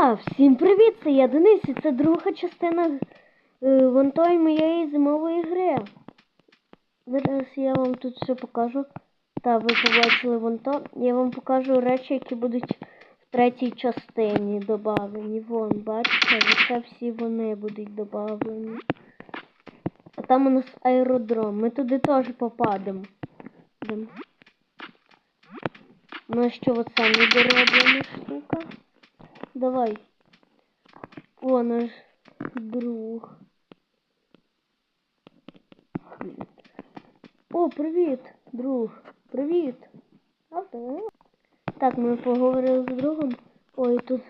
Всім привіт! Це я Денис, і це друга частина е, вон той моєї зимової гри. Зараз я вам тут все покажу. Та ви побачили вон то. Я вам покажу речі, які будуть в третій частині додавлені. Вон, бачите, оце всі вони будуть додавлені. А там у нас аеродром. Ми туди теж попадемо. Ну а що оце недороблена штука? Давай. О, наш друг. О, привіт, друг. Привіт. Так, ми поговорили з другом. Ой, тут.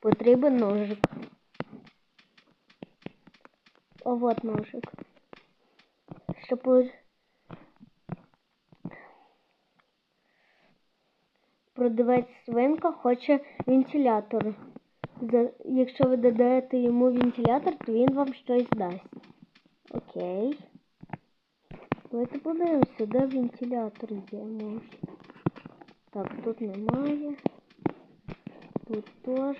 Потрібен ножик. О, вот ножик. Щоб ось продавець свинка хоче вентилятор. Якщо ви додаєте йому вентилятор, то він вам щось дасть. Окей. Давайте подивимося, де вентилятор є, може. Так, тут немає. Тут теж.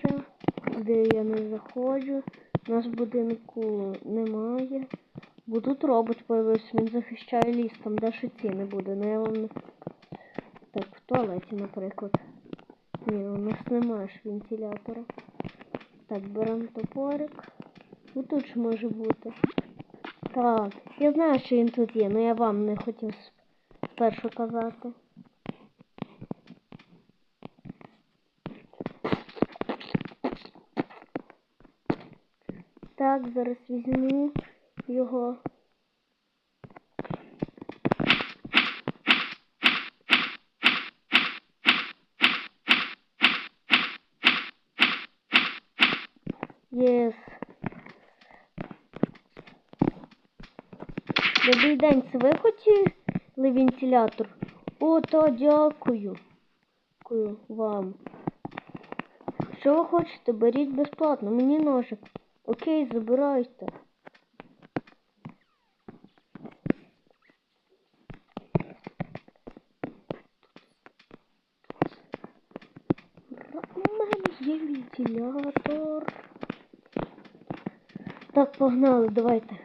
Де я не заходжу. У нас в будинку немає. Бо тут робот появився, він захищає ліс, там де ці не буде. Ну я вам туалеті, наприклад. Ні, у нас немає ж вентилятора. Так, беремо топорик. Ну тут ж може бути. Так, я знаю, що він тут є, але я вам не хотів спершу казати. Так, зараз візьму його. Єс. Добрий день, це ви хотіли вентилятор? О, та дякую. Дякую вам. Що ви хочете? Беріть безплатно, мені ножик. Окей, забирайте. У мене є вентилятор. Так, погнали, давайте.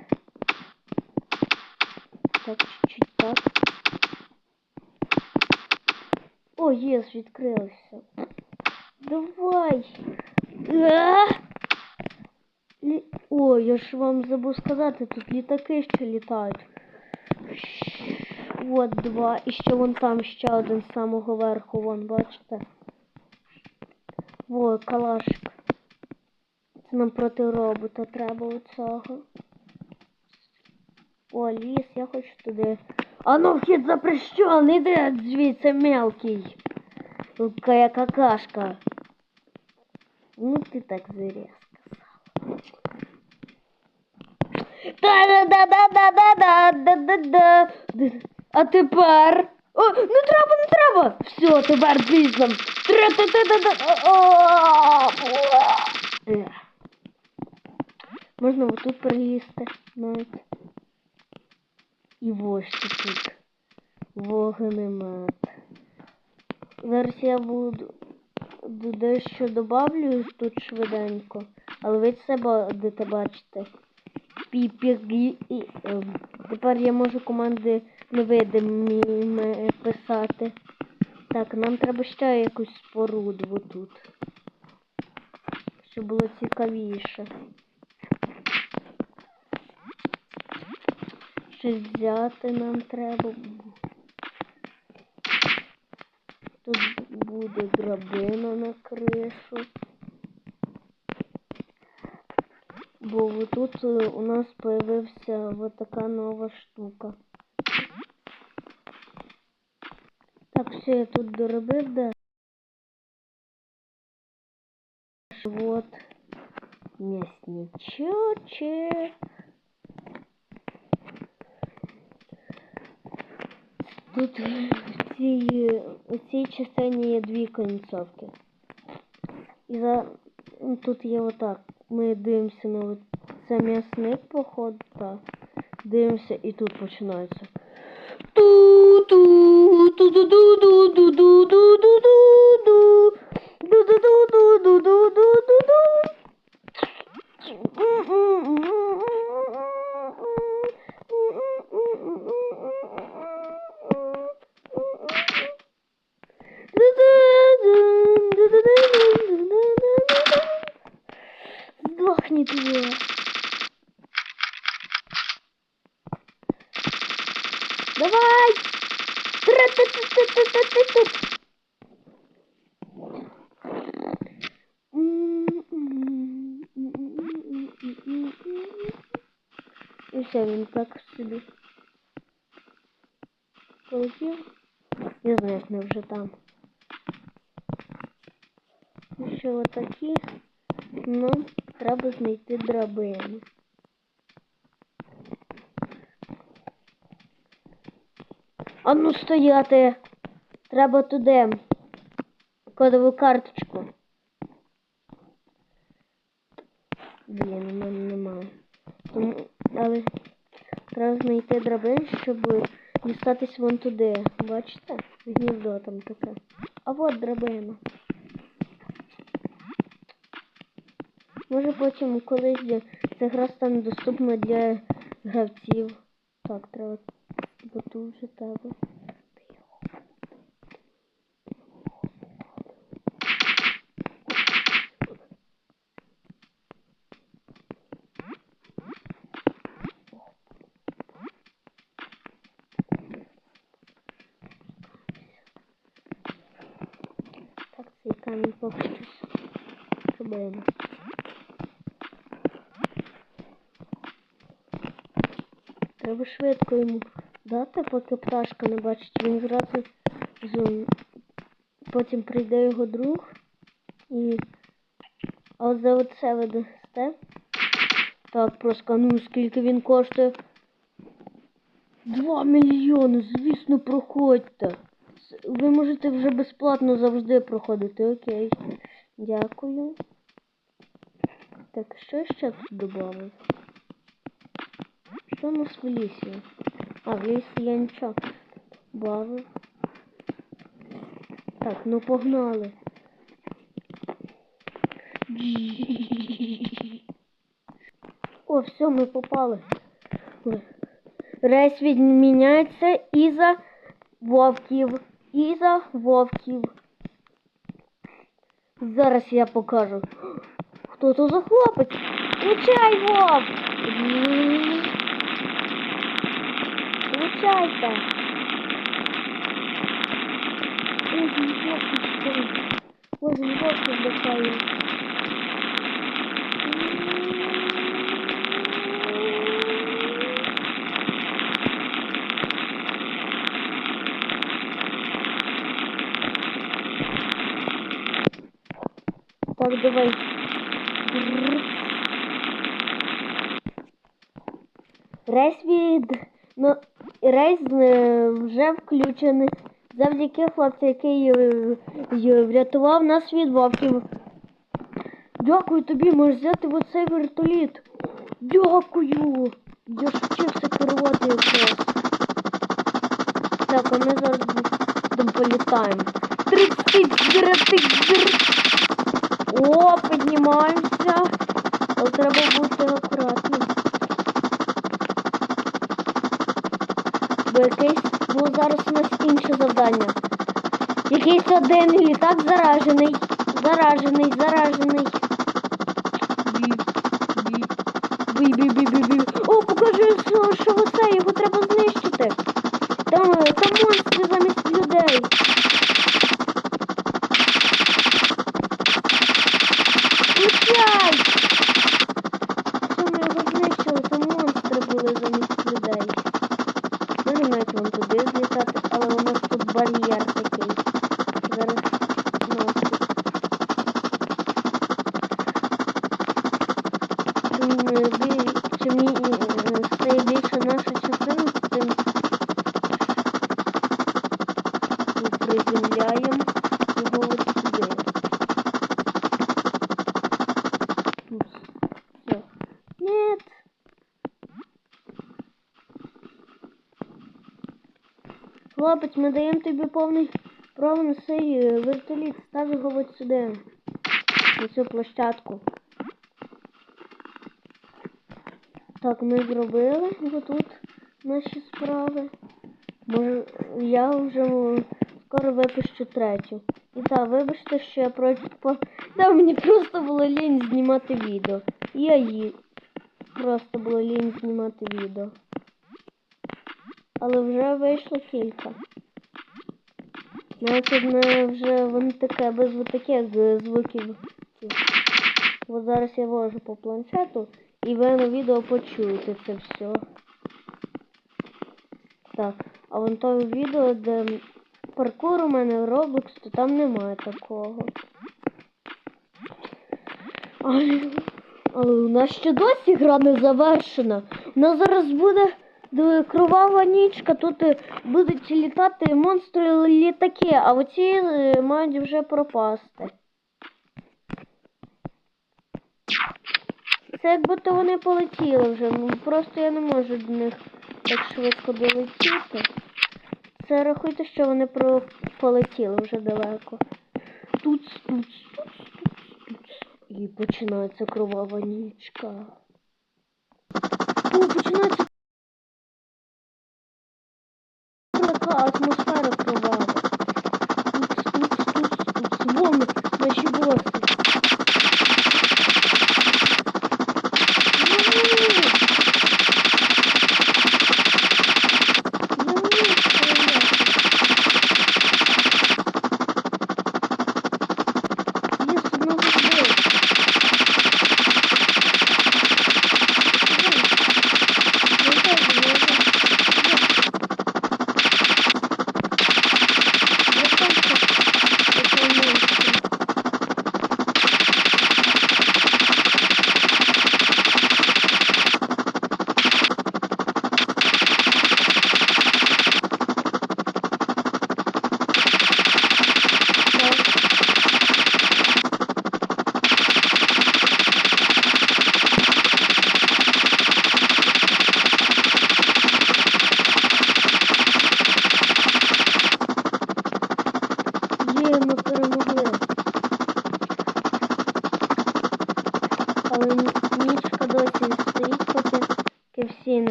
Так, чуть-чуть так. О, єс, відкрилося. Давай. Ой, я ж вам забув сказати, тут літаки ще літають. От два. І ще вон там ще один з самого верху, вон, бачите? Во, калашик. Це нам проти робота треба оцього. О, ліс, я хочу туди. А ну вхід запрещений, іди звідси мелкий. Какая какашка. Ну ты так зря сказал. Да-да-да-да-да-да-да-да-да. А тепер. О, не треба, не треба. Все, тепер пізно. Тра-та-та-та-та. Можна отут прилізти навіть. І ось тут. Вогнемет. Зараз я буду дещо добавлю тут швиденько, але ви це будете бачити. Піпігі. ем, Тепер я можу команди невидимі писати. Так, нам треба ще якусь споруду отут. Щоб було цікавіше. Щось взяти нам треба. Тут буде драбина на кришу. Бо тут у нас появився вот така нова штука. Так, все, я тут доробив, да. Вот. Мясничочек. Тут в цій, у цій частині є дві концовки. І за ну, тут є отак. Ми дивимося на це м'ясник, походу, так. Дивимося і тут починається. Ту Давай! И все, он так себе. Получил? Не знаю, мы уже там. Еще вот такие. Ну, треба знайти драбини. А ну стояти. Треба туди. Кодову карточку. Блін, у мене немає. Тому, але треба знайти драбин, щоб дістатись вон туди. Бачите? Гніздо там таке. А от драбина. Може потім колись ця гра стане доступна для гравців. Так, треба дуже тебе. камень покрутить. Проблема. Треба швидко йому дати, поки пташка не бачить. Він зразу зум. Потім прийде його друг і. А за оце ви дасте. Так, просканую, скільки він коштує. Два мільйони, звісно, проходьте. Ви можете вже безплатно завжди проходити, окей. Дякую. Так, що ще тут додав? Що у нас в лісі? А, в лісі я нічого бавив. Так, ну погнали. О, все, ми попали. Рейс відміняється із-за вовків. Із-за вовків. Зараз я покажу. Хто то за хлопець? Включай вовк! получается. Ой, неплохо, что ли. Ой, неплохо, что Так, давай. Респид. Но Ну, рейс е, вже включений. Завдяки хлопцю, який е, е, врятував нас від вовків. Дякую тобі, можеш взяти оцей вертоліт. Дякую. Я вчився керувати якраз. Так, а ми зараз будемо політаємо. О, піднімаємося. Але треба бути акуратним. Бо якийсь, бо зараз у нас інше завдання. Якийсь один літак заражений. Заражений, заражений. Бі, бі, бі, бі, бі. О, покажи, що, що оце, його треба знищити. Там, е, там монстри замість людей. Хлопець, ми даємо тобі повний право на цей е, вертоліт. Став його от сюди. На цю площадку. Так, ми зробили отут наші справи. Може, я вже скоро випущу третю. І так, вибачте, що я проти. Та мені просто було лінь знімати відео. Я її просто було лінь знімати відео. Але вже вийшло кілька. Навіть одне вже воно таке без вот таких е, звуків. От зараз я вожу по планшету і ви на відео почуєте це все. Так, а вон той відео, де паркур у мене в Roblox, то там немає такого. Але, але у нас ще досі гра не завершена. У нас зараз буде диви, кровава нічка, тут е, будуть літати монстри літаки, а оці е, мають вже пропасти. Це як будто вони полетіли вже. Ну просто я не можу до них так швидко долетіти. Це рахуйте, що вони про... полетіли вже далеко. Тут, тут, тут, тут, тут. І починається кровава нічка.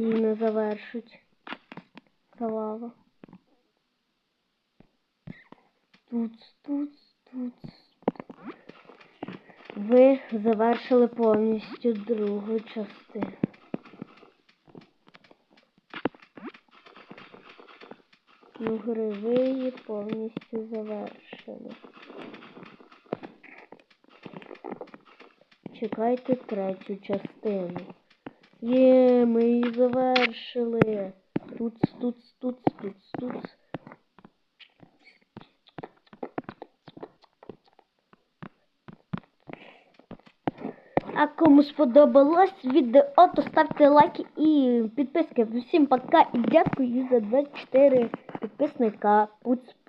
Не, не завершуть. Тут, тут, тут. Ви завершили повністю другу частину. Ну, гри ви її повністю завершили. Чекайте третю частину. Є, ми її завершили. Тут, тут, тут, тут, тут. А кому сподобалось відео, то ставте лайки і підписки. Всім пока і дякую за 24 підписника. Пуц-пуц.